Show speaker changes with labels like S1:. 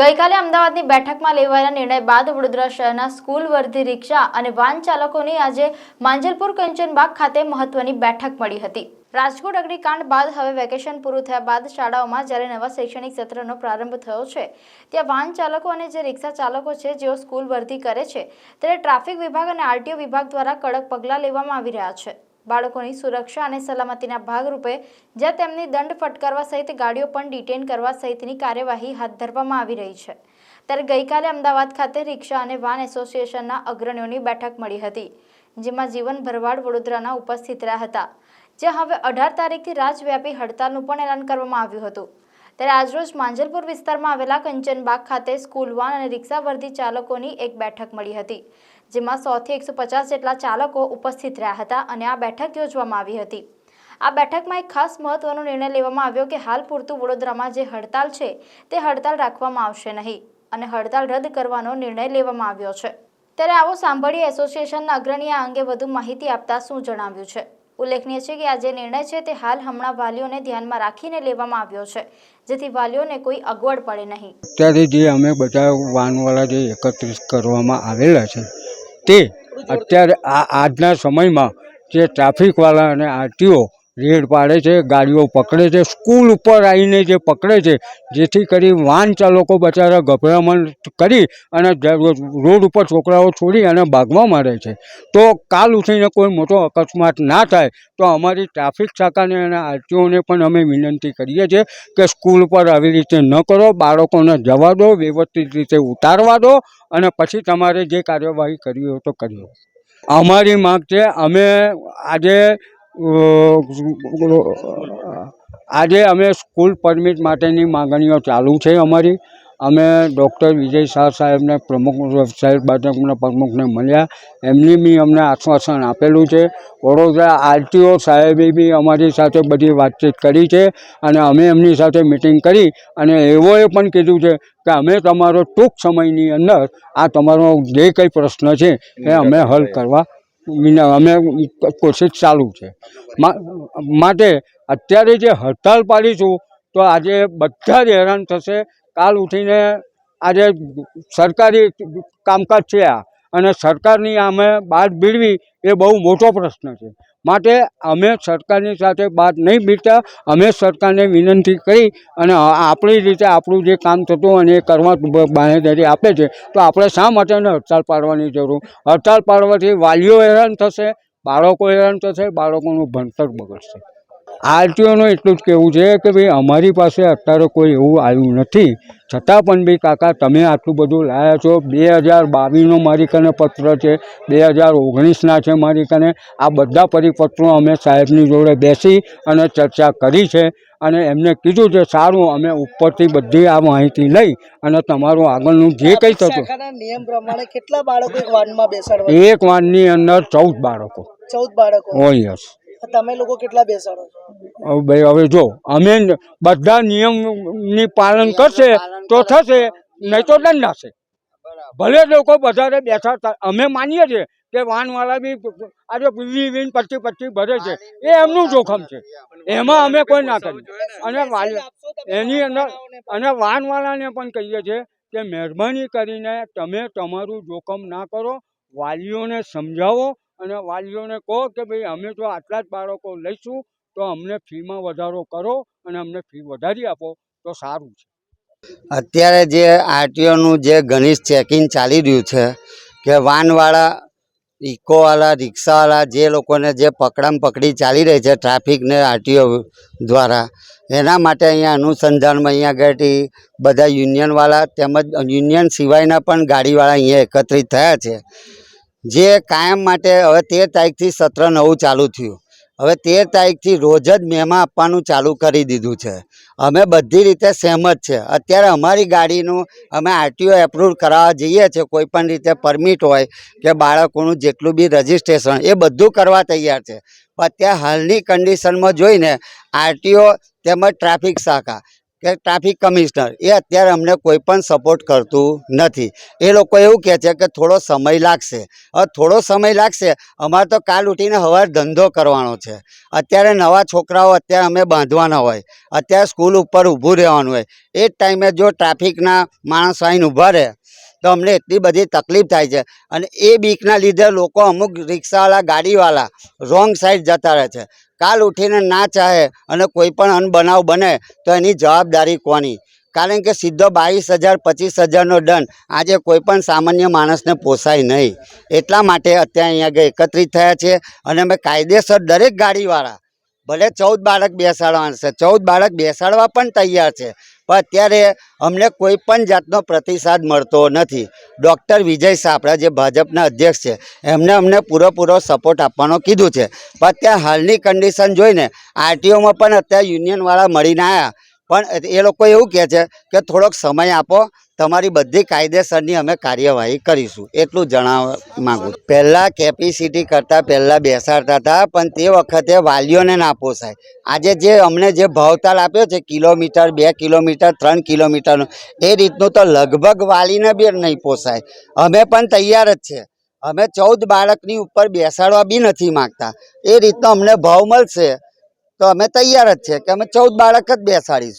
S1: ગઈકાલે અમદાવાદની બેઠકમાં લેવાયેલા નિર્ણય બાદ વડોદરા શહેરના સ્કૂલ વર્ધી રિક્ષા અને વાન ચાલકોની આજે માંજલપુર કંચનબાગ ખાતે મહત્વની બેઠક મળી હતી. રાજકોટ અગ્નિકાંડ બાદ હવે વેકેશન પૂરું થયા બાદ શાળાઓમાં જ્યારે નવા શૈક્ષણિક સત્રનો પ્રારંભ થયો છે, ત્યાં વાહન ચાલકો અને જે રિક્ષા ચાલકો છે, જેઓ સ્કૂલ વર્ધી કરે છે, ત્યારે ટ્રાફિક વિભાગ અને આરટીઓ વિભાગ દ્વારા કડક પગલાં લેવામાં આવી રહ્યા છે. બાળકોની સુરક્ષા અને સલામતીના ભાગરૂપે, જ્યાં તેમની દંડ ફટકારવા સહિત ગાડીઓ પણ ડિટેન કરવા સહિતની કાર્યવાહી હાથ ધરવામાં આવી રહી છે. ત્યારે ગઈકાલે અમદાવાદ ખાતે રિક્ષા અને વાન એસોસિએશનના અગ્રણીઓની બેઠક મળી હતી, જેમાં જીવન ભરવાડ વડોદરાના ઉપસ્થિત રહ્યા હતા. જ્યાં હવે અઢાર તારીખથી રાજવ્યાપી હડતાલનું પણ એલાન કરવામાં આવ્યું હતું. ત્યારે આજરોજ માંજલપુર વિસ્તારમાં આવેલા કંચનબાગ ખાતે સ્કૂલ વાન અને રિક્ષા વર્ધી ચાલકોની એક બેઠક મળી હતી જેમાં સોથી એકસો પચાસ જેટલા ચાલકો ઉપસ્થિત રહ્યા હતા અને આ બેઠક યોજવામાં આવી હતી. આ બેઠકમાં એક ખાસ મહત્વનો નિર્ણય લેવામાં આવ્યો કે હાલ પૂરતું વડોદરામાં જે હડતાલ છે, તે હડતાલ રાખવામાં આવશે નહીં અને હડતાલ રદ કરવાનો નિર્ણય લેવામાં આવ્યો છે. ત્યારે આવો સાંભળીએ એસોસિએશનના અગ્રણીએ આ અંગે વધુ માહિતી આપતા શું જણાવ્યું છે. ઉલ્લેખનીય છે કે આ જે નિર્ણય છે, તે હાલ હમણાં વાલીઓને ધ્યાનમાં રાખીને લેવામાં આવ્યો છે, જેથી વાલીઓને કોઈ અગવડ પડે નહીં.
S2: અત્યારે જે અમે બધા વાનવાળા જે એકત્રિત કરવામાં આવેલા છે તે અત્યારે આ આજના સમયમાં જે ટ્રાફિકવાળા અને આરટીઓ રેડ પાડે છે, ગાડીઓ પકડે છે, સ્કૂલ ઉપર આવીને જે પકડે છે, જેથી કરી વાહન ચાલકો બચારા ગભરામણ કરી અને રોડ ઉપર છોકરાઓ છોડી અને ભાગવા માંડે છે. તો કાલ ઉઠીને કોઈ મોટો અકસ્માત ના થાય, તો અમારી ટ્રાફિક શાખાને અને આરટીઓને પણ અમે વિનંતી કરીએ છીએ કે સ્કૂલ પર આવી રીતે ન કરો, બાળકોને જવા દો, વ્યવસ્થિત રીતે ઉતારવા દો અને પછી તમારે જે કાર્યવાહી કરવી હોય તો કરી અમારી માગ છે, અમે આજે આજે અમે સ્કૂલ પરમિટ માટેની માગણીઓ ચાલુ છે અમારી. અમે ડૉક્ટર વિજય શાહ સાહેબને પ્રમુખ સાહેબ બાદકના પ્રમુખને મળ્યા. એમની બી અમને આશ્વાસન આપેલું છે. વડોદરા આરટીઓ સાહેબે બી અમારી સાથે બધી વાતચીત કરી છે અને અમે એમની સાથે મિટિંગ કરી અને એવોએ પણ કીધું છે કે અમે તમારો ટૂંક સમયની અંદર આ તમારો જે કંઈ પ્રશ્ન છે એ અમે હલ કરવા વિના અમે કોશિશ ચાલુ છે. માટે અત્યારે જે હડતાલ પાડીશું તો આજે બધા જ હેરાન થશે. કાલ ઉઠીને આજે સરકારી કામકાજ છે આ. અને સરકારની અમે બાદ ભીડવી એ બહુ મોટો પ્રશ્ન છે. માટે અમે સરકારની સાથે બાદ નહીં ભીડતા અમે સરકારને વિનંતી કરી અને આપણી રીતે આપણું જે કામ થતું અને એ કરવા બાંહેધરી આપે છે. તો આપણે શા માટે એને હડતાલ પાડવાની જરૂર? હડતાલ પાડવાથી વાલીઓ હેરાન થશે, બાળકો હેરાન થશે, બાળકોનું ભણતર બગડશે. આરટીઓનું એટલું જ કહેવું છે કે ભાઈ અમારી પાસે અત્યારે કોઈ એવું આવ્યું નથી. છતાં પણ બી કાકા તમે આટલું બધું લાયા છો. બે હજાર બાવીસનો મારી કને પત્ર છે બે હજાર ઓગણીસના છે મારી કને. આ બધા પરિપત્રો અમે સાહેબની જોડે બેસી અને ચર્ચા કરી છે અને એમને કીધું છે સારું અમે ઉપરથી બધી આ માહિતી લઈ અને તમારું આગળનું જે કંઈ થતું
S3: નિયમ પ્રમાણે કેટલા બાળકો એક વાનમાં બેસાડવા
S2: એક વાનની અંદર ચૌદ બાળકો.
S3: ચૌદ બાળકો?
S2: હોય યસ
S3: તમે લોકો કેટલા બેસાડો છો?
S2: ભાઈ હવે જો અમે બધા નિયમની પાલન કરશે તો થશે નહીં તો દંડાશે ભલે લોકો વધારે બેસાડતા અમે માનીએ છીએ કે વાનવાળા બી આજે વીસ વીસ પચીસ પચીસ ભરે છે. એ એમનું જોખમ છે. એમાં અમે કોઈ ના કરીએ. અને એની અંદર અને વાનવાળાને પણ કહીએ છીએ કે મહેરબાની કરીને તમે તમારું જોખમ ના કરો વાલીઓને સમજાવો અને વાલીઓને કહો કે ભાઈ, અમે જો આટલા જ બાળકો લઈશું, તો અમને ફીમાં વધારો કરો અને અમને ફી વધારી આપો, તો સારું છે.
S4: અત્યારે જે આરટીઓનું જે ઘનિષ્ઠ ચેકિંગ ચાલી રહ્યું છે, કે વાનવાળા, ઇકોવાળા, રિક્ષાવાળા, જે લોકોને જે પકડામ પકડી ચાલી રહી છે ટ્રાફિકને આરટીઓ દ્વારા, એના માટે અહીંયા અનુસંધાનમાં અહીંયા ગઢી બધા યુનિયનવાળા તેમજ યુનિયન સિવાયના પણ ગાડીવાળા અહીંયા એકત્રિત થયા છે. જે કાયમ માટે હવે તેર તારીખથી સત્ર નવું ચાલુ થયું. હવે તેર તારીખથી રોજ જ મેમાં આપવાનું ચાલુ કરી દીધું છે. અમે બધી રીતે સહેમત છે. અત્યારે અમારી ગાડીનું અમે આરટીઓ એપ્રુવ કરાવવા જઈએ છીએ. કોઈ પણ રીતે પરમિટ હોય કે બાળકોનું જેટલું બી રજિસ્ટ્રેશન એ બધું કરવા તૈયાર છે. અત્યારે હાલની કન્ડિશનમાં જોઈને આરટીઓ તેમજ ટ્રાફિક શાખા કે ટ્રાફિક કમિશનર, એ અત્યારે અમને કોઈ પણ સપોર્ટ કરતું નથી. એ લોકો એવું કહે છે કે થોડો સમય લાગશે. હવે થોડો સમય લાગશે, અમારે તો કાલ ઉઠીને હવાર ધંધો કરવાનો છે. અત્યારે નવા છોકરાઓ અત્યારે અમે બાંધવાના હોય, અત્યારે સ્કૂલ ઉપર ઊભું રહેવાનું હોય. એ ટાઈમે જો ટ્રાફિકના માણસ આવીને ઊભા રહે, તો અમને એટલી બધી તકલીફ થાય છે. અને એ બીકના લીધે લોકો અમુક રિક્ષાવાળા, ગાડીવાળા, રોંગ સાઈડ જતા રહે છે. કાલ ઉઠીને ના ચાહે અને કોઈ પણ અનબનાવ બને, તો એની જવાબદારી કોની? કારણ કે સીધો બાવીસ હજાર, પચીસ હજારનો દંડ આજે કોઈ પણ સામાન્ય માણસને પોસાય નહીં. એટલા માટે અત્યારે અહીંયા આગળ એકત્રિત થયા છે અને અમે કાયદેસર દરેક ગાડીવાળા ભલે ચૌદ બાળક બેસાડવાના છે. ચૌદ બાળક બેસાડવા પણ તૈયાર છે. પણ અત્યારે અમને કોઈ પણ જાતનો પ્રતિસાદ મળતો નથી. ડૉક્ટર વિજય સાપરા જે ભાજપના અધ્યક્ષ છે, એમને અમને પૂરેપૂરો સપોર્ટ આપવાનો કીધું છે. પણ અત્યારે હાલની કન્ડિશન જોઈને આરટીઓમાં પણ અત્યારે યુનિયનવાળા મળીને આવ્યા. પણ એ લોકો એવું કહે છે કે થોડોક સમય આપો, તમારી બધી કાયદેસરની અમે કાર્યવાહી કરીશું, એટલું જણાવવા માગું પહેલાં કેપેસિટી કરતાં પહેલાં બેસાડતા હતા, પણ તે વખતે વાલીઓને ના પોસાય. આજે જે અમને જે ભાવતાલ આપ્યો છે, કિલોમીટર, બે કિલોમીટર, ત્રણ કિલોમીટરનું, એ રીતનું તો લગભગ વાલીને બી નહીં પોસાય. અમે પણ તૈયાર જ છે. અમે ચૌદ બાળકની ઉપર બેસાડવા બી નથી માગતા. એ રીતનો અમને ભાવ મળશે. તો અમે તૈયાર જ છે કે અમે ચૌદ બાળક જ બેસાડીશું.